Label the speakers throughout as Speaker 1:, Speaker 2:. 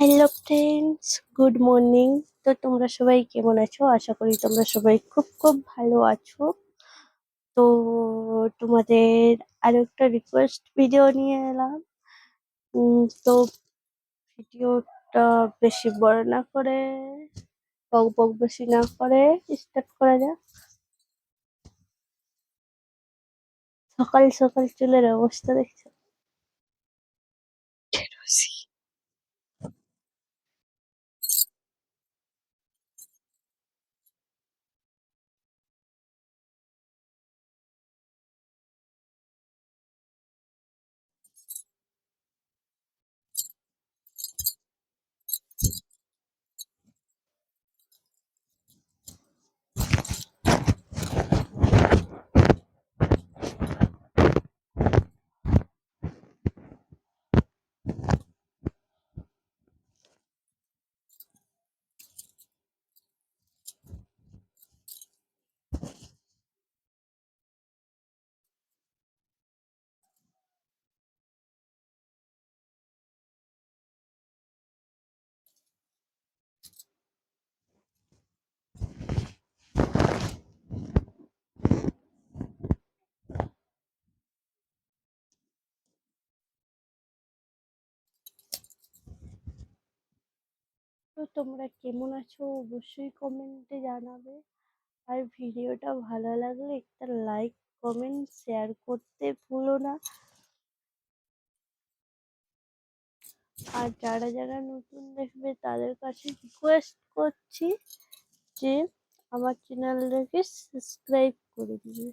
Speaker 1: Hello friends good morning তো তোমরা সবাই কেমন আছো? আশা করি তোমরা সবাই খুব খুব ভালো আছো। তো তোমাদের আরও একটা রিকোয়েস্ট ভিডিও নিয়ে এলাম। তো ভিডিওটা বেশি বড় না করে, বক বক বেশি না করে স্টার্ট করা যাক। সকাল সকাল চুলের অবস্থা দেখছ তো তোমরা কেমন আছো অবশ্যই কমেন্টে জানাবে। আর ভিডিওটা ভালো লাগলে একটা লাইক কমেন্ট শেয়ার করতে ভুলো না। আর যারা যারা নতুন দেখবে তাদের কাছে রিকোয়েস্ট করছি যে আমার চ্যানেলটাকে সাবস্ক্রাইব করে দিবে।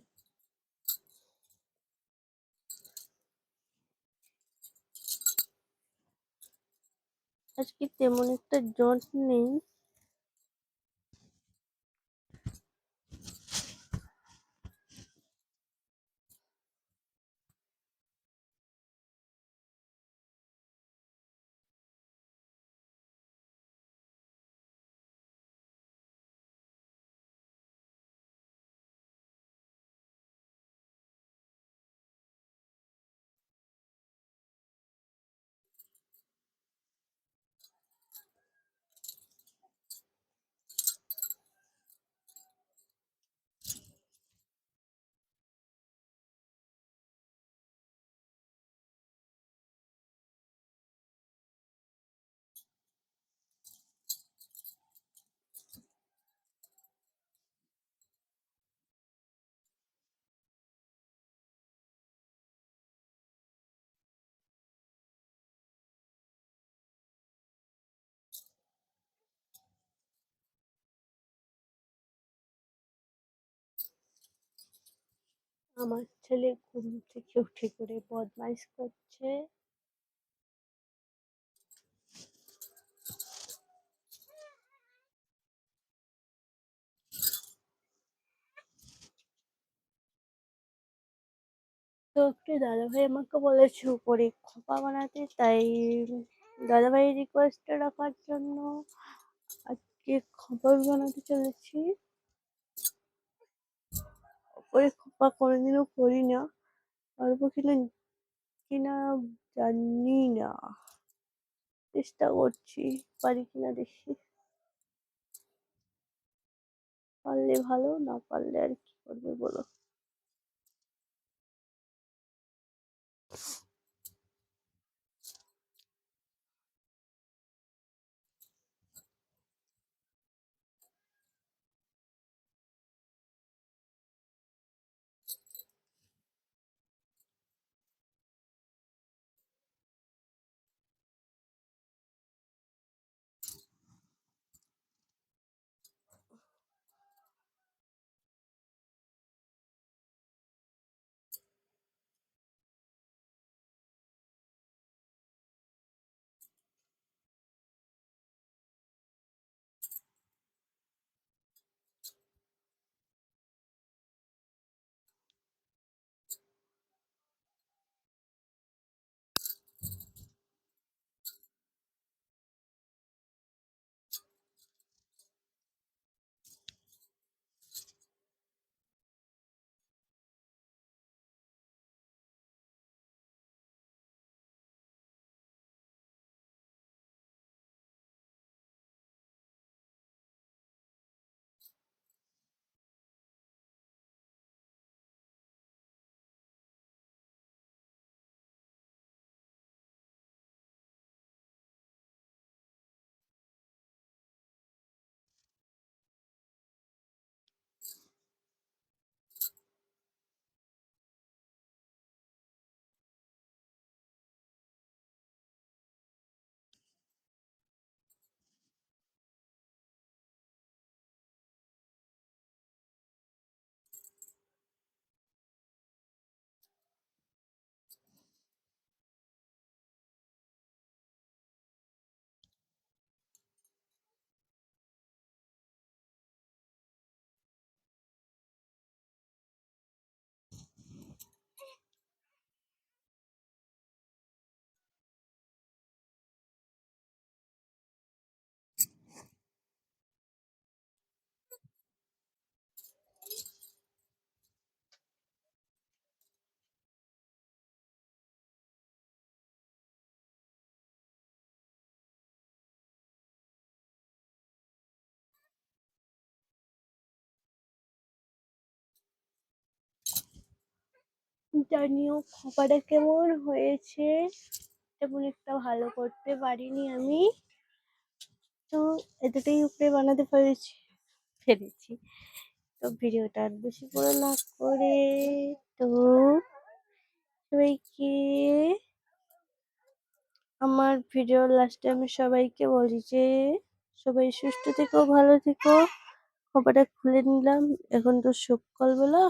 Speaker 1: আজকে তেমন একটা জট নেই। আমার ছেলে ঘুম থেকে উঠে করে বদমাইশ করছে। তো একটু দাদাভাই আমাকে বলেছে উপরে খোপা বানাতে, তাই দাদাভাইয়ের রিকোয়েস্টটা রাখার জন্য আজকে খোপা বানাতে চলেছি। উপরে খোপা কোনোদিনও করি না অল্প কিনা কিনা জানি না চেষ্টা করছি, পারি কিনা দেখি। পারলে ভালো, না পারলে আর জানিও খোপাটা কেমন হয়েছে? তেমন একটা ভালো করতে পারিনি আমি। তো এতটাই উপরে বানাতে পেরেছি। পেরেছি। তো ভিডিওটা আর বেশি বড় না করে তো সবাইকে আমার ভিডিও লাস্টে আমি সবাইকে বলি যে, সবাই সুস্থ থেকো, ভালো থেকো। খোপাটা খুলে নিলাম। এখন তো শুকল বেলা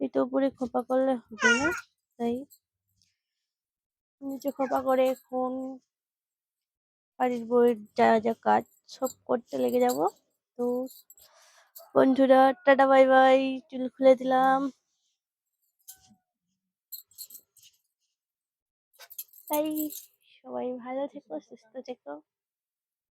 Speaker 1: এটা উপরে খোপা করলে হবে না, তাই নিচে খোপা করে এখন বাড়ির বইয়ের যা যা কাজ সব করতে লেগে যাব। তো বন্ধুরা, টাটা, বাই বাই, চুল খুলে দিলাম। তাই সবাই ভালো থেকো, সুস্থ থেকো।